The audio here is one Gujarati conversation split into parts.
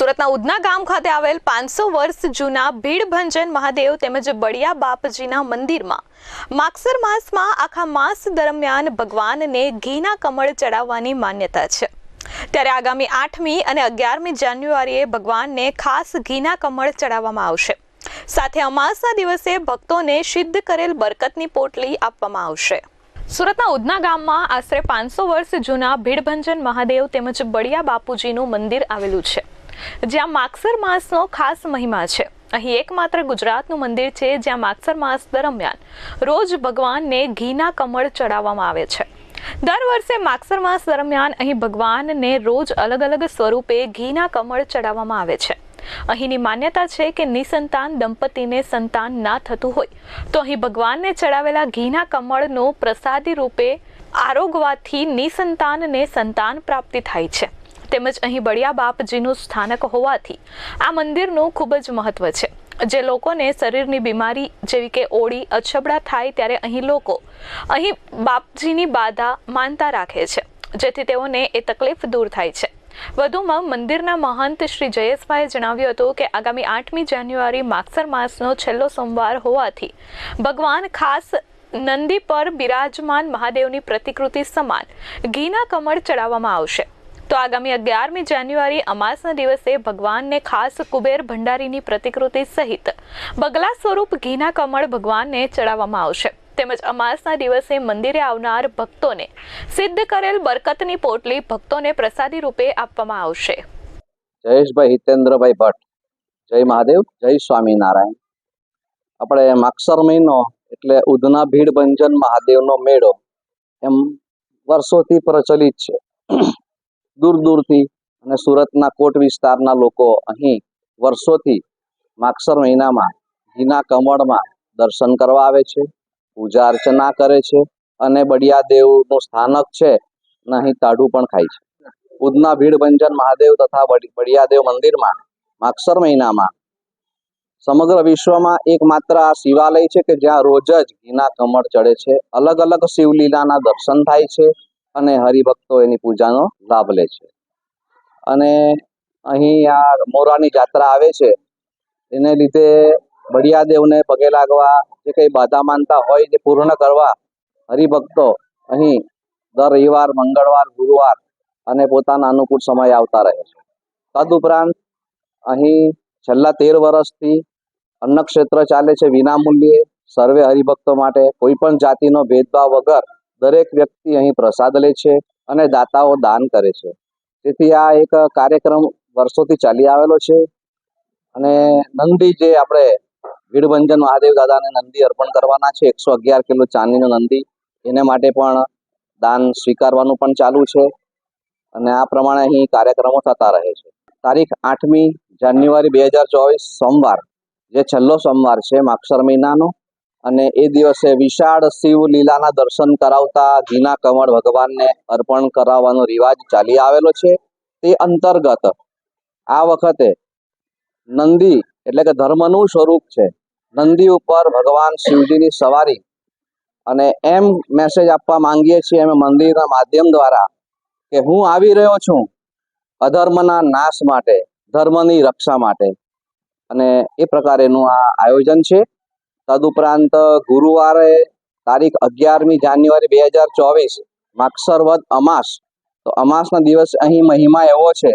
સુરતના ઉધના ગામ ખાતે આવેલ પાંચસો વર્ષ જૂના ભીડભંજન મહાદેવ તેમજ બળિયા બાપજીના મંદિરમાં માગસર માસમાં આખા માસ દરમિયાન ભગવાનને ઘીના કમળ ચડાવવાની માન્યતા છે. ત્યારે આગામી આઠમી અને અગિયારમી જાન્યુઆરીએ ભગવાનને ખાસ ઘીના કમળ ચડાવવામાં આવશે. સાથે અમાસના દિવસે ભક્તોને સિદ્ધ કરેલ બરકતની પોટલી આપવામાં આવશે. સુરતના ઉધના ગામમાં આશરે પાંચસો વર્ષ જૂના ભીડભંજન મહાદેવ તેમજ બળિયા બાપુજીનું મંદિર આવેલું છે. જ્યાં માગસર માસનો ખાસ મહિમા છે. અહીં એકમાત્ર ગુજરાતનું મંદિર છે જ્યાં માગસર માસ દરમિયાન રોજ ભગવાનને ઘીના કમળ ચડાવવામાં આવે છે. દર વર્ષે માગસર માસ દરમિયાન અહીં ભગવાનને રોજ અલગ અલગ સ્વરૂપે ઘીના કમળ ચડાવવામાં આવે છે. અહીંની માન્યતા છે કે નિસંતાન દંપતીને સંતાન ના થતું હોય, તો અહીં ભગવાનને ચડાવેલા ઘીના કમળનો પ્રસાદી રૂપે આરોગવાથી નિસંતાનને સંતાન પ્રાપ્તિ થાય છે. તેમજ અહીં બળિયા બાપજીનું સ્થાનક હોવાથી આ મંદિરનું ખૂબ જ મહત્વ છે. જે લોકોને શરીરની બીમારી જેવી કે ઓળી, અછબડા થાય ત્યારે અહીં લોકો અહીં બાપજીની બાધા માનતા રાખે છે, જેથી તેઓને એ તકલીફ દૂર થાય છે. વધુમાં મંદિરના મહંત શ્રી જયેશભાઈએ જણાવ્યું હતું કે આગામી આઠમી જાન્યુઆરી માગસર માસનો છેલ્લો સોમવાર હોવાથી ભગવાન ખાસ નંદી પર બિરાજમાન મહાદેવની પ્રતિકૃતિ સમાન ઘીના કમળ ચડાવવામાં આવશે. તો આગામી અગિયારમી જાન્યુઆરી અમાસના દિવસે ભગવાનને ખાસ કુબેર ભંડારીની પ્રતિકૃતિ સહિત બગલા સ્વરૂપ ઘીના કમળ ભગવાનને ચડાવવામાં આવશે. તેમજ અમાસના દિવસે મંદિરે આવનાર ભક્તોને સિદ્ધ કરેલ બરકતની પોટલી ભક્તોને પ્રસાદી રૂપે આપવામાં આવશે. જયેશભાઈ હિતેન્દ્રભાઈ ભટ્ટ. જય મહાદેવ, જય સ્વામિનારાયણ. આપણે માક્ષર મહિનો એટલે ઉધના ભીડ ભંજન મહાદેવનો મેળો એમ વર્ષોથી પ્રચલિત છે. દૂર દૂરથી અને સુરતના કોટ વિસ્તારના લોકો અહીં વર્ષોથી માગસર મહિનામાં ઘીના કમળમાં દર્શન કરવા આવે છે, પૂજા અર્ચના કરે છે અને બડિયાદેવનું સ્થાનક છે અને અહીં તાઢું પણ ખાય છે. ઉધના ભીડભંજન મહાદેવ તથા બડિયાદેવ મંદિરમાં માગસર મહિનામાં સમગ્ર વિશ્વમાં એકમાત્ર આ શિવાલય છે કે જ્યાં રોજ જ ઘીના કમળ ચડે છે. અલગ અલગ શિવલીલાના દર્શન થાય છે. અને હરિભક્તો એની પૂજાનો લાભ લે છે. અને અહીં આ મોરાની જાત્રા આવે છે, એને લીધે બળિયાદેવને પગે લાગવા જે કંઈ બાધા માનતા હોય તે પૂર્ણ કરવા હરિભક્તો અહીં દર રવિવાર, મંગળવાર, ગુરુવાર અને પોતાના અનુકૂળ સમય આવતા રહે છે. તદુપરાંત અહીં છેલ્લા તેર વર્ષથી અન્નક્ષેત્ર ચાલે છે વિનામૂલ્યે. સર્વે હરિભક્તો માટે કોઈ પણ જાતિનો ભેદભાવ વગર દરેક વ્યક્તિ અહીં પ્રસાદ લે છે અને દાતાઓ દાન કરે છે. તેથી આ એક કાર્યક્રમ વર્ષોથી ચાલી આવેલો છે અને નંદી જે આપણે ભીડભંજન મહાદેવ દાદાને નંદી અર્પણ કરવાના છે, એકસો અગિયાર કિલો ચાંદીનો નંદી, એને માટે પણ દાન સ્વીકારવાનું પણ ચાલુ છે અને આ પ્રમાણે અહીં કાર્યક્રમો થતા રહે છે. તારીખ આઠમી જાન્યુઆરી બે હજાર ચોવીસ સોમવાર, જે છેલ્લો સોમવાર છે માક્ષર મહિનાનો અને એ દિવસે વિશાળ શિવ લીલાના દર્શન કરાવતા ઘીના કમળ ભગવાનને અર્પણ કરાવવાનો રિવાજ ચાલી આવેલો છે. તે અંતર્ગત આ વખતે નંદી એટલે કે ધર્મનું સ્વરૂપ છે. નંદી ઉપર ભગવાન શિવજીની સવારી અને એમ મેસેજ આપવા માંગીએ છીએ અમે મંદિરના માધ્યમ દ્વારા કે હું આવી રહ્યો છું અધર્મના નાશ માટે, ધર્મની રક્ષા માટે. અને એ પ્રકારેનું આ આયોજન છે. તદુપરાંત ગુરુવારે તારીખ અગિયારમી જાન્યુઆરી બે હજાર ચોવીસ માગસર વદ અમાસ. તો અમાસના દિવસ અહીં મહિમા એવો છે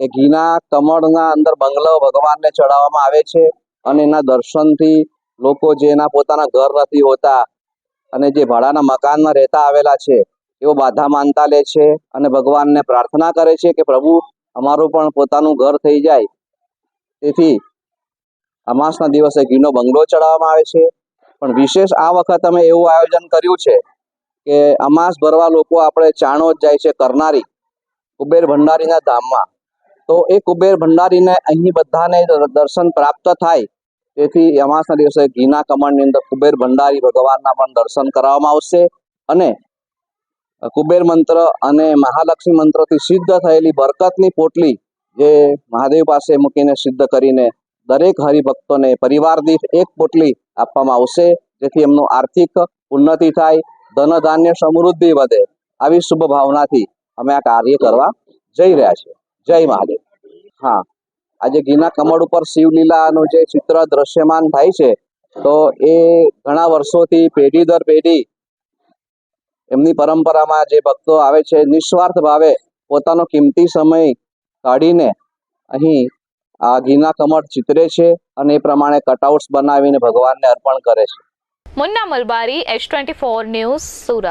કે ઘીના કમળના અંદર બંગલો ભગવાનને ચડાવવામાં આવે છે અને એના દર્શનથી લોકો જેના પોતાના ઘર નથી હોતા અને જે ભાડાના મકાનમાં રહેતા આવેલા છે એઓ બાધા માનતા લે છે અને ભગવાનને પ્રાર્થના કરે છે કે પ્રભુ, અમારું પણ પોતાનું ઘર થઈ જાય. તેથી અમાસના દિવસે ઘીનો બંગલો ચડાવવામાં આવે છે. પણ વિશેષ આ વખત અમે એવું આયોજન કર્યું છે કે અમાસ ભરવા લોકો આપણે ચાણોદ જાય છે કરનારી, કુબેર ભંડારીના ધામમાં. તો એ કુબેર ભંડારીને અહીં બધાને દર્શન પ્રાપ્ત થાય. તેથી અમાસના દિવસે ઘીના કમળની અંદર કુબેર ભંડારી ભગવાનના પણ દર્શન કરાવવામાં આવશે અને કુબેર મંત્ર અને મહાલક્ષ્મી મંત્રથી સિદ્ધ થયેલી બરકતની પોટલી જે મહાદેવ પાસે મૂકીને સિદ્ધ કરીને દરેક હરિભક્તોને પરિવાર દીઠ એક પોટલી આપવામાં આવશે, જેથી એમનું આર્થિક ઉન્નતિ થાય ધન ધાન્ય સમૃદ્ધિ વધે, આવી શુભ ભાવનાથી અમે આ કાર્ય કરવા જઈ રહ્યા છીએ. જય મહાદેવ. હા, આજે ઘીના કમળ ઉપર શિવલીલાનું જે ચિત્ર દ્રશ્યમાન થાય છે, તો એ ઘણા વર્ષોથી પેઢી દર પેઢી એમની પરંપરામાં જે ભક્તો આવે છે, નિસ્વાર્થ ભાવે પોતાનો કિંમતી સમય કાઢીને અહીં આ ઘીના કમળ ચિતરે છે અને એ પ્રમાણે કટઆઉટ્સ બનાવીને ભગવાનને અર્પણ કરે છે. Munna Malabari H twenty four news Surat.